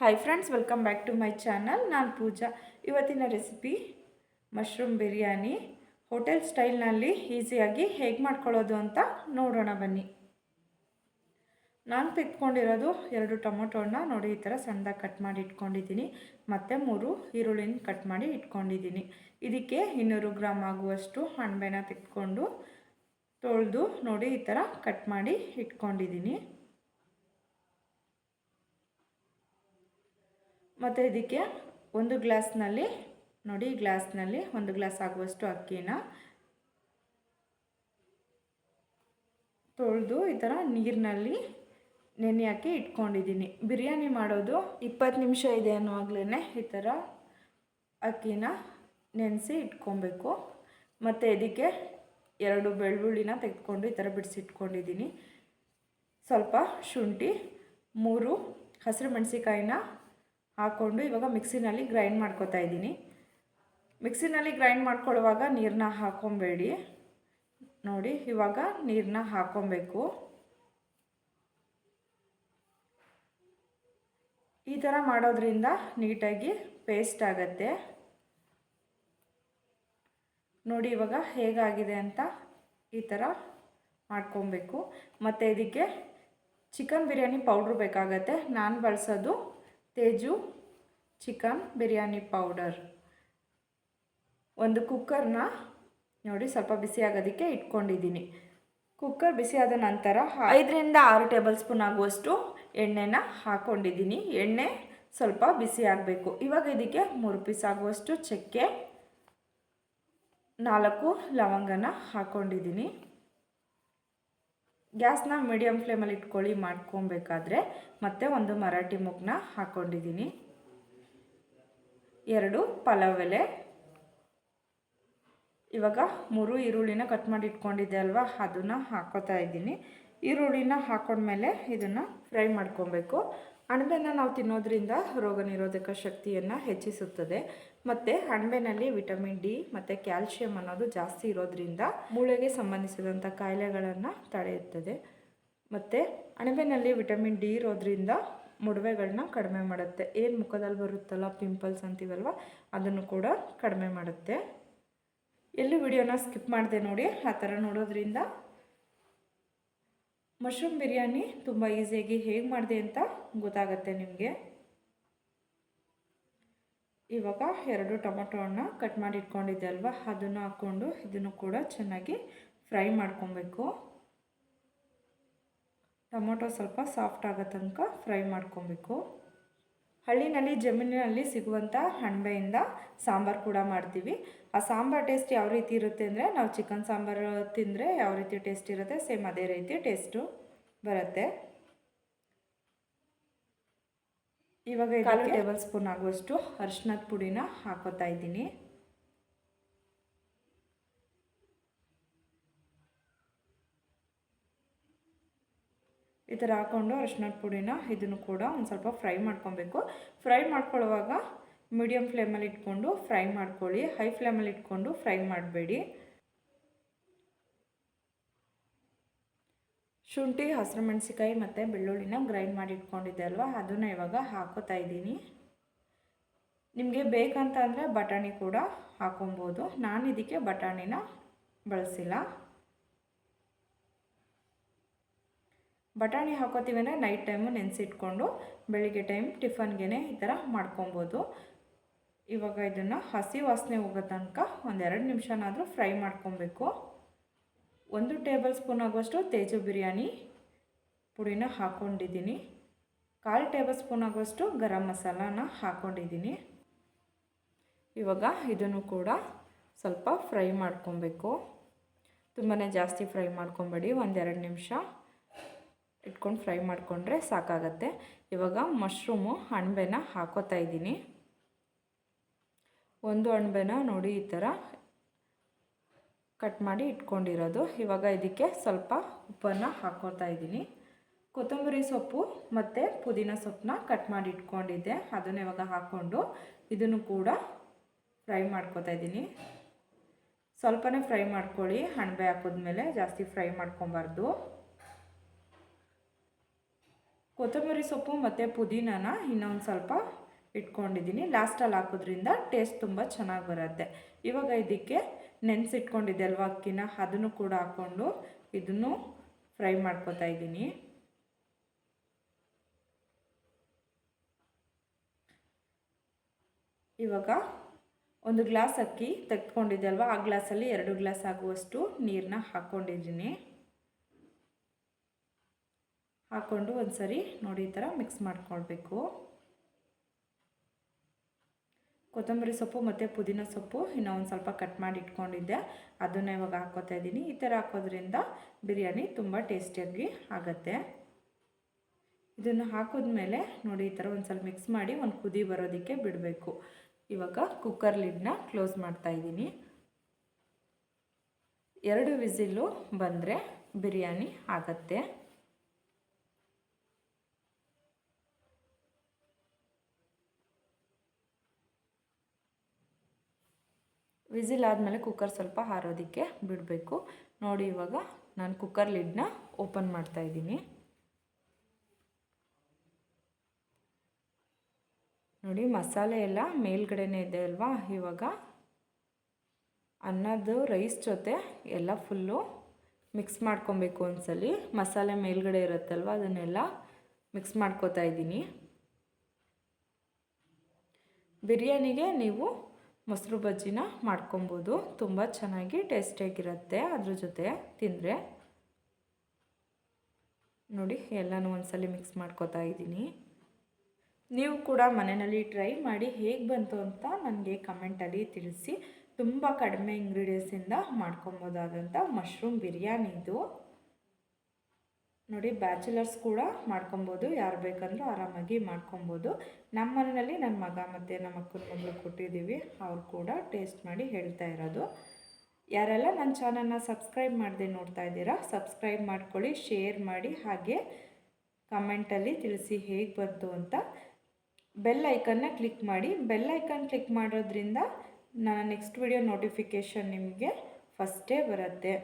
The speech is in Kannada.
Hi friends welcome back to my channel ನಾನು ಪೂಜಾ. ಇವತ್ತಿನ ರೆಸಿಪಿ ಮಶ್ರೂಮ್ ಬಿರಿಯಾನಿ ಹೋಟೆಲ್ ಸ್ಟೈಲ್ನಲ್ಲಿ ಈಸಿಯಾಗಿ ಹೇಗೆ ಮಾಡ್ಕೊಳ್ಳೋದು ಅಂತ ನೋಡೋಣ ಬನ್ನಿ. ನಾನು ತೆಗೆದುಕೊಂಡಿರೋದು ಎರಡು ಟೊಮೊಟೊನ ನೋಡಿ, ಈ ಥರ ಸಣ್ಣದಾಗಿ ಕಟ್ ಮಾಡಿ ಇಟ್ಕೊಂಡಿದ್ದೀನಿ. ಮತ್ತು ಮೂರು ಈರುಳ್ಳಿನ ಕಟ್ ಮಾಡಿ ಇಟ್ಕೊಂಡಿದ್ದೀನಿ. ಇದಕ್ಕೆ ಇನ್ನೂರು ಗ್ರಾಮ್ ಆಗುವಷ್ಟು ಹಣ್ಬೆನ ತೆಗೆದುಕೊಂಡು ತೊಳೆದು ನೋಡಿ, ಈ ಥರ ಕಟ್ ಮಾಡಿ ಇಟ್ಕೊಂಡಿದ್ದೀನಿ. ಮತ್ತು ಇದಕ್ಕೆ ಒಂದು ಗ್ಲಾಸ್ನಲ್ಲಿ ನೋಡಿ ಗ್ಲಾಸ್ನಲ್ಲಿ ಒಂದು ಗ್ಲಾಸ್ ಆಗುವಷ್ಟು ಅಕ್ಕಿನ ತೊಳೆದು ಈ ಥರ ನೀರಿನಲ್ಲಿ ನೆನೆ ಹಾಕಿ ಇಟ್ಕೊಂಡಿದ್ದೀನಿ. ಬಿರಿಯಾನಿ ಮಾಡೋದು ಇಪ್ಪತ್ತು ನಿಮಿಷ ಇದೆ ಅನ್ನುವಾಗಲೇ ಈ ಥರ ಅಕ್ಕಿನ ನೆನೆಸಿ ಇಟ್ಕೊಬೇಕು. ಮತ್ತು ಇದಕ್ಕೆ ಎರಡು ಬೆಳ್ಳುಳ್ಳಿನ ತೆಗೆದುಕೊಂಡು ಈ ಥರ ಬಿಡಿಸಿಟ್ಕೊಂಡಿದ್ದೀನಿ. ಸ್ವಲ್ಪ ಶುಂಠಿ, ಮೂರು ಹಸಿರು ಮೆಣಸಿಕಾಯಿನ ಹಾಕ್ಕೊಂಡು ಇವಾಗ ಮಿಕ್ಸಿನಲ್ಲಿ ಗ್ರೈಂಡ್ ಮಾಡ್ಕೋತಾ ಇದ್ದೀನಿ. ಮಿಕ್ಸಿನಲ್ಲಿ ಗ್ರೈಂಡ್ ಮಾಡ್ಕೊಳ್ಳುವಾಗ ನೀರನ್ನ ಹಾಕ್ಕೊಬೇಡಿ ನೋಡಿ, ಇವಾಗ ನೀರನ್ನ ಹಾಕ್ಕೊಬೇಕು ಈ ಥರ ಮಾಡೋದ್ರಿಂದ ನೀಟಾಗಿ ಪೇಸ್ಟ್ ಆಗುತ್ತೆ. ನೋಡಿ, ಇವಾಗ ಹೇಗಾಗಿದೆ ಅಂತ ಈ ಥರ ಮಾಡ್ಕೊಬೇಕು. ಮತ್ತು ಇದಕ್ಕೆ ಚಿಕನ್ ಬಿರಿಯಾನಿ ಪೌಡ್ರ್ ಬೇಕಾಗತ್ತೆ. ನಾನು ಬಳಸೋದು ತೇಜು, ಚಿಕನ್, ಬಿರಿಯಾನಿ ಪೌಡರ್. ಒಂದು ಕುಕ್ಕರ್ನ ನೋಡಿ ಸ್ವಲ್ಪ ಬಿಸಿ ಆಗೋದಕ್ಕೆ ಇಟ್ಕೊಂಡಿದ್ದೀನಿ. ಕುಕ್ಕರ್ ಬಿಸಿಯಾದ ನಂತರ ಐದರಿಂದ ಆರು ಟೇಬಲ್ ಸ್ಪೂನ್ ಆಗುವಷ್ಟು ಎಣ್ಣೆನ ಹಾಕ್ಕೊಂಡಿದ್ದೀನಿ ಎಣ್ಣೆ ಸ್ವಲ್ಪ ಬಿಸಿ ಆಗಬೇಕು. ಇವಾಗ ಇದಕ್ಕೆ ಮೂರು ಪೀಸ್ ಆಗುವಷ್ಟು ಚಕ್ಕೆ, ನಾಲ್ಕು ಲವಂಗನ ಹಾಕ್ಕೊಂಡಿದ್ದೀನಿ ಗ್ಯಾಸ್ನ ಮೀಡಿಯಮ್ ಫ್ಲೇಮಲ್ಲಿ ಇಟ್ಕೊಳ್ಳಿ, ಮಾಡ್ಕೊಬೇಕಾದ್ರೆ ಮತ್ತೆ ಒಂದು ಮರಾಠಿ ಮುಗ್ನ ಹಾಕ್ಕೊಂಡಿದ್ದೀನಿ ಎರಡು ಪಲಾವ್ ಎಲೆ ಇವಾಗ ಮೂರು ಈರುಳ್ಳಿನ ಕಟ್ ಮಾಡಿ ಇಟ್ಕೊಂಡಿದ್ದೆ ಅಲ್ವಾ, ಅದನ್ನು ಹಾಕೋತಾ ಇದ್ದೀನಿ. ಈರುಳ್ಳಿನ ಹಾಕೊಂಡ್ಮೇಲೆ ಇದನ್ನು ಫ್ರೈ ಮಾಡ್ಕೊಬೇಕು. ಅಣಬೆನ ನಾವು ತಿನ್ನೋದ್ರಿಂದ ರೋಗ ನಿರೋಧಕ ಶಕ್ತಿಯನ್ನು ಹೆಚ್ಚಿಸುತ್ತದೆ. ಮತ್ತು ಅಣಬೆನಲ್ಲಿ ವಿಟಮಿನ್ ಡಿ ಮತ್ತು ಕ್ಯಾಲ್ಶಿಯಂ ಅನ್ನೋದು ಜಾಸ್ತಿ ಇರೋದ್ರಿಂದ ಮೂಳೆಗೆ ಸಂಬಂಧಿಸಿದಂಥ ಕಾಯಿಲೆಗಳನ್ನು ತಡೆಯುತ್ತದೆ. ಮತ್ತು ಅಣಬೆನಲ್ಲಿ ವಿಟಮಿನ್ ಡಿ ಇರೋದ್ರಿಂದ ಮೊಡವೆಗಳನ್ನ ಕಡಿಮೆ ಮಾಡುತ್ತೆ. ಏನು ಮುಖದಲ್ಲಿ ಬರುತ್ತಲ್ಲ ಪಿಂಪಲ್ಸ್ ಅಂತೀವಲ್ವ? ಅದನ್ನು ಕೂಡ ಕಡಿಮೆ ಮಾಡುತ್ತೆ. ಎಲ್ಲೂ ವಿಡಿಯೋನ ಸ್ಕಿಪ್ ಮಾಡಿದೆ ನೋಡಿ, ಆ ಥರ ನೋಡೋದ್ರಿಂದ ಮಶ್ರೂಮ್ ಬಿರಿಯಾನಿ ತುಂಬ ಈಸಿಯಾಗಿ ಹೇಗೆ ಮಾಡಿದೆ ಅಂತ ಗೊತ್ತಾಗತ್ತೆ ನಿಮಗೆ. ಇವಾಗ ಎರಡು ಟೊಮೊಟೊನ ಕಟ್ ಮಾಡಿ ಇಟ್ಕೊಂಡಿದ್ದೆ ಅಲ್ವಾ? ಅದನ್ನು ಹಾಕ್ಕೊಂಡು ಇದನ್ನು ಕೂಡ ಚೆನ್ನಾಗಿ ಫ್ರೈ ಮಾಡ್ಕೊಬೇಕು. ಟೊಮೊಟೊ ಸ್ವಲ್ಪ ಸಾಫ್ಟ್ ಆಗೋ ತನಕ ಫ್ರೈ ಮಾಡ್ಕೊಬೇಕು. ಹಳ್ಳಿನಲ್ಲಿ ಜಮೀನಿನಲ್ಲಿ ಸಿಗುವಂಥ ಹಣ್ಬೆಯಿಂದ ಸಾಂಬಾರು ಕೂಡ ಮಾಡ್ತೀವಿ. ಆ ಸಾಂಬಾರು ಟೇಸ್ಟ್ ಯಾವ ರೀತಿ ಇರುತ್ತೆ ಅಂದರೆ ನಾವು ಚಿಕನ್ ಸಾಂಬಾರು ತಿಂದರೆ ಯಾವ ರೀತಿ ಟೇಸ್ಟ್ ಇರುತ್ತೆ ಸೇಮ್ ಅದೇ ರೀತಿ ಟೇಸ್ಟು ಬರುತ್ತೆ. ಇವಾಗ ಕಾಲು ಟೇಬಲ್ ಸ್ಪೂನ್ ಆಗುವಷ್ಟು ಅರ್ಶಿನದ ಪುಡಿನ ಹಾಕೋತಾ ಇದ್ದೀನಿ. ಥರ ಹಾಕ್ಕೊಂಡು ಅರಿಶಿನ ಪುಡಿನ ಇದನ್ನು ಕೂಡ ಒಂದು ಸ್ವಲ್ಪ ಫ್ರೈ ಮಾಡ್ಕೊಬೇಕು. ಫ್ರೈ ಮಾಡ್ಕೊಳ್ಳುವಾಗ ಮೀಡಿಯಮ್ ಫ್ಲೇಮಲ್ಲಿ ಇಟ್ಕೊಂಡು ಫ್ರೈ ಮಾಡ್ಕೊಳ್ಳಿ. ಹೈ ಫ್ಲೇಮಲ್ಲಿ ಇಟ್ಕೊಂಡು ಫ್ರೈ ಮಾಡಬೇಡಿ. ಶುಂಠಿ, ಹಸಿರು ಮೆಣಸಿಕಾಯಿ ಮತ್ತು ಬೆಳ್ಳುಳ್ಳಿನ ಗ್ರೈಂಡ್ ಮಾಡಿ ಇಟ್ಕೊಂಡಿದ್ದೆ ಅಲ್ವಾ? ಅದನ್ನು ಇವಾಗ ಹಾಕೋತಾ ಇದ್ದೀನಿ. ನಿಮಗೆ ಬೇಕಂತ ಅಂದರೆ ಬಟಾಣಿ ಕೂಡ ಹಾಕೊಬೋದು. ನಾನು ಇದಕ್ಕೆ ಬಟಾಣಿನ ಬಳಸಿಲ್ಲ. ಬಟಾಣಿ ಹಾಕೋತೀವಿ ಅಂದರೆ ನೈಟ್ ಟೈಮು ನೆನೆಸಿಟ್ಕೊಂಡು ಬೆಳಿಗ್ಗೆ ಟೈಮ್ ಟಿಫನ್ಗೆ ಈ ಥರ ಮಾಡ್ಕೊಬೋದು. ಇವಾಗ ಇದನ್ನು ಹಸಿ ವಾಸನೆ ಹೋಗೋ ತನಕ ಒಂದೆರಡು ನಿಮಿಷನಾದರೂ ಫ್ರೈ ಮಾಡ್ಕೊಬೇಕು. ಒಂದು ಟೇಬಲ್ ಸ್ಪೂನ್ ಆಗುವಷ್ಟು ತೇಜು ಬಿರಿಯಾನಿ ಪುಡಿನ ಹಾಕ್ಕೊಂಡಿದ್ದೀನಿ ಕಾಲು ಟೇಬಲ್ ಸ್ಪೂನ್ ಆಗುವಷ್ಟು ಗರಂ ಮಸಾಲಾನ ಹಾಕ್ಕೊಂಡಿದ್ದೀನಿ ಇವಾಗ ಇದನ್ನು ಕೂಡ ಸ್ವಲ್ಪ ಫ್ರೈ ಮಾಡ್ಕೊಬೇಕು. ತುಂಬಾ ಜಾಸ್ತಿ ಫ್ರೈ ಮಾಡ್ಕೊಬೇಡಿ, ಒಂದೆರಡು ನಿಮಿಷ. ಇಟ್ಕೊಂಡು ಫ್ರೈ ಮಾಡಿಕೊಂಡ್ರೆ ಸಾಕಾಗತ್ತೆ. ಇವಾಗ ಮಶ್ರೂಮು ಅಣಬೆನ ಹಾಕೋತಾ ಇದ್ದೀನಿ. ಒಂದು ಅಣಬೆನ ನೋಡಿ ಈ ಥರ ಕಟ್ ಮಾಡಿ ಇಟ್ಕೊಂಡಿರೋದು. ಇವಾಗ ಇದಕ್ಕೆ ಸ್ವಲ್ಪ ಉಪ್ಪನ್ನು ಹಾಕೋತಾ ಇದ್ದೀನಿ. ಕೊತ್ತಂಬರಿ ಸೊಪ್ಪು ಮತ್ತು ಪುದೀನ ಸೊಪ್ಪನ್ನ ಕಟ್ ಮಾಡಿ ಇಟ್ಕೊಂಡಿದ್ದೆ. ಅದನ್ನು ಇವಾಗ ಹಾಕ್ಕೊಂಡು ಇದನ್ನು ಕೂಡ ಫ್ರೈ ಮಾಡ್ಕೋತಾ ಇದ್ದೀನಿ. ಸ್ವಲ್ಪನೇ ಫ್ರೈ ಮಾಡ್ಕೊಳ್ಳಿ. ಅಣಬೆ ಹಾಕಿದ್ಮೇಲೆ ಜಾಸ್ತಿ ಫ್ರೈ ಮಾಡ್ಕೊಬಾರ್ದು. ಕೊತ್ತಂಬರಿ ಸೊಪ್ಪು ಮತ್ತು ಪುದೀನಾನ ಇನ್ನೊಂದು ಸ್ವಲ್ಪ ಇಟ್ಕೊಂಡಿದ್ದೀನಿ ಲಾಸ್ಟಲ್ಲಿ ಹಾಕೋದ್ರಿಂದ ಟೇಸ್ಟ್ ತುಂಬ ಚೆನ್ನಾಗಿ ಬರುತ್ತೆ. ಇವಾಗ ಇದಕ್ಕೆ ನೆನೆಸಿಟ್ಕೊಂಡಿದ್ದೆ ಅಲ್ವಾ ಅಕ್ಕಿನ, ಅದನ್ನು ಕೂಡ ಹಾಕ್ಕೊಂಡು ಇದನ್ನು ಫ್ರೈ ಮಾಡ್ಕೊತಾ ಇದ್ದೀನಿ. ಇವಾಗ ಒಂದು ಗ್ಲಾಸ್ ಅಕ್ಕಿ ತೆಗೆದುಕೊಂಡಿದ್ದೆ ಅಲ್ವಾ ಆ ಗ್ಲಾಸಲ್ಲಿ ಎರಡು ಗ್ಲಾಸ್ ಆಗುವಷ್ಟು ನೀರನ್ನ ಹಾಕ್ಕೊಂಡಿದ್ದೀನಿ ಹಾಕ್ಕೊಂಡು ಒಂದು ಸರಿ ನೋಡಿ ಈ ಥರ ಮಿಕ್ಸ್ ಮಾಡ್ಕೊಳ್ಬೇಕು. ಕೊತ್ತಂಬರಿ ಸೊಪ್ಪು ಮತ್ತು ಪುದೀನ ಸೊಪ್ಪು ಇನ್ನೂ ಒಂದು ಸ್ವಲ್ಪ ಕಟ್ ಮಾಡಿ ಇಟ್ಕೊಂಡಿದ್ದೆ. ಅದನ್ನು ಇವಾಗ ಹಾಕ್ಕೋತಾ ಇದ್ದೀನಿ. ಈ ಥರ ಹಾಕೋದ್ರಿಂದ ಬಿರಿಯಾನಿ ತುಂಬ ಟೇಸ್ಟಿಯಾಗಿ ಆಗುತ್ತೆ. ಇದನ್ನು ಹಾಕಿದ್ಮೇಲೆ ನೋಡಿ ಈ ಥರ ಒಂದು ಸ್ವಲ್ಪ ಮಿಕ್ಸ್ ಮಾಡಿ ಒಂದು ಕುದಿ ಬರೋದಕ್ಕೆ ಬಿಡಬೇಕು. ಇವಾಗ ಕುಕ್ಕರ್ ಲಿಡ್ನ ಕ್ಲೋಸ್ ಮಾಡ್ತಾ ಇದ್ದೀನಿ. ಎರಡು ವಿಸಿಲು ಬಂದರೆ ಬಿರಿಯಾನಿ ಆಗತ್ತೆ. ವಿಸಿಲ್ ಆದಮೇಲೆ ಕುಕ್ಕರ್ ಸ್ವಲ್ಪ ಹಾರೋದಕ್ಕೆ ಬಿಡಬೇಕು. ನೋಡಿ ಇವಾಗ ನಾನು ಕುಕ್ಕರ್ ಲಿಡ್ನ ಓಪನ್ ಮಾಡ್ತಾ ಇದ್ದೀನಿ. ನೋಡಿ ಮಸಾಲೆ ಎಲ್ಲ ಮೇಲ್ಗಡೆನೇ ಇದೆ ಅಲ್ವಾ? ಇವಾಗ ಅನ್ನದ್ದು ರೈಸ್ ಜೊತೆ ಎಲ್ಲ ಫುಲ್ಲು ಮಿಕ್ಸ್ ಮಾಡ್ಕೊಬೇಕು ಒಂದ್ಸಲಿ. ಮಸಾಲೆ ಮೇಲ್ಗಡೆ ಇರುತ್ತಲ್ವ? ಅದನ್ನೆಲ್ಲ ಮಿಕ್ಸ್ ಮಾಡ್ಕೋತಾ ಇದ್ದೀನಿ. ಬಿರಿಯಾನಿಗೆ ನೀವು ಮೊಸರು ಬಜ್ಜಿನ ಮಾಡ್ಕೊಬೋದು. ತುಂಬ ಚೆನ್ನಾಗಿ ಟೇಸ್ಟಿಯಾಗಿರುತ್ತೆ. ಅದ್ರ ಜೊತೆ ತಿಂದರೆ ನೋಡಿ, ಎಲ್ಲನೂ ಒಂದ್ಸಲಿ ಮಿಕ್ಸ್ ಮಾಡ್ಕೋತಾ ಇದ್ದೀನಿ. ನೀವು ಕೂಡ ಮನೆಯಲ್ಲಿ ಟ್ರೈ ಮಾಡಿ ಹೇಗೆ ಬಂತು ಅಂತ ನನಗೆ ಕಮೆಂಟಲ್ಲಿ ತಿಳಿಸಿ. ತುಂಬ ಕಡಿಮೆ ಇಂಗ್ರೀಡಿಯೆಂಟ್ಸಿಂದ ಮಾಡ್ಕೊಬೋದಾದಂಥ ಮಶ್ರೂಮ್ ಬಿರಿಯಾನಿ ಇದು. ನೋಡಿ ಬ್ಯಾಚುಲರ್ಸ್ ಕೂಡ ಮಾಡ್ಕೊಬೋದು. ಯಾರು ಬೇಕಂದ್ರೂ ಆರಾಮಾಗಿ ಮಾಡ್ಕೊಬೋದು. ನಮ್ಮ ಮನೆಯಲ್ಲಿ ನನ್ನ ಮಗ ಮತ್ತು ನಮ್ಮ ಅಕ್ಕನ ಮಗಳು ಕೊಟ್ಟಿದ್ದೀವಿ. ಅವ್ರು ಕೂಡ ಟೇಸ್ಟ್ ಮಾಡಿ ಹೇಳ್ತಾ ಇರೋದು. ಯಾರೆಲ್ಲ ನನ್ನ ಚಾನಲ್ನ ಸಬ್ಸ್ಕ್ರೈಬ್ ಮಾಡದೆ ನೋಡ್ತಾ ಇದ್ದೀರಾ ಸಬ್ಸ್ಕ್ರೈಬ್ ಮಾಡ್ಕೊಳ್ಳಿ ಶೇರ್ ಮಾಡಿ, ಹಾಗೆ ಕಮೆಂಟಲ್ಲಿ ತಿಳಿಸಿ ಹೇಗೆ ಬಂತು ಅಂತ ಬೆಲ್ ಐಕನ್ನ ಕ್ಲಿಕ್ ಮಾಡಿ. ಬೆಲ್ ಐಕನ್ ಕ್ಲಿಕ್ ಮಾಡೋದ್ರಿಂದ ನನ್ನ ನೆಕ್ಸ್ಟ್ ವಿಡಿಯೋ ನೋಟಿಫಿಕೇಷನ್ ನಿಮಗೆ ಫಸ್ಟೇ ಬರುತ್ತೆ.